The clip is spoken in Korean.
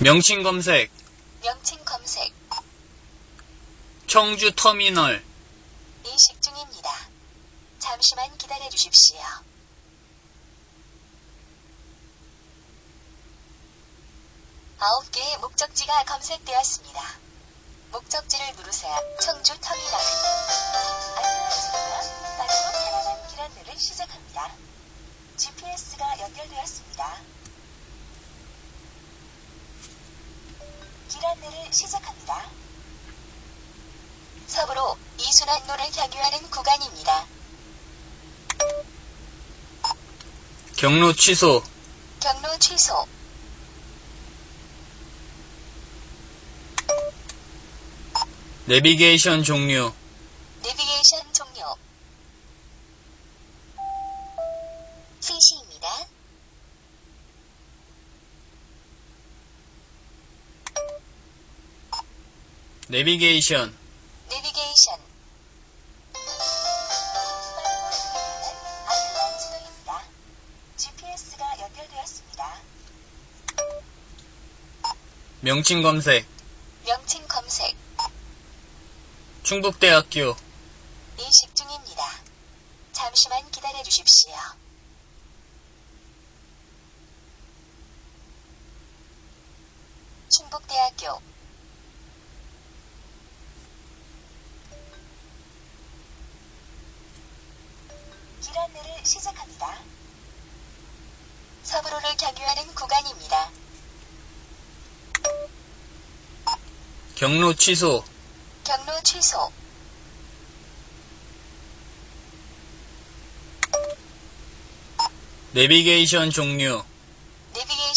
명칭 검색, 명칭 검색, 청주 터미널, 인식 중입니다. 잠시만 기다려 주십시오. 아홉 개의 목적지가 검색되었습니다. 목적지를 누르세요. 청주 터미널. 안녕하십니까? 빠르고 편안한 길 안내를 시작합니다. GPS가 연결되었습니다. 길 안내를 시작합니다. 서부로 이순환로를 향유하는 구간입니다. 경로 취소, 경로 취소. 내비게이션 종료, 내비게이션 종료. 내비게이션, 내비게이션. GPS가 연결되었습니다. 명칭 검색, 명칭 검색. 충북대학교, 인식 중입니다. 잠시만 기다려 주십시오. 충북대학교 길 안내를 시작합니다. 서부로를 경유하는 구간입니다. 경로 취소, 경로 취소 내비게이션 종료, 내비게이션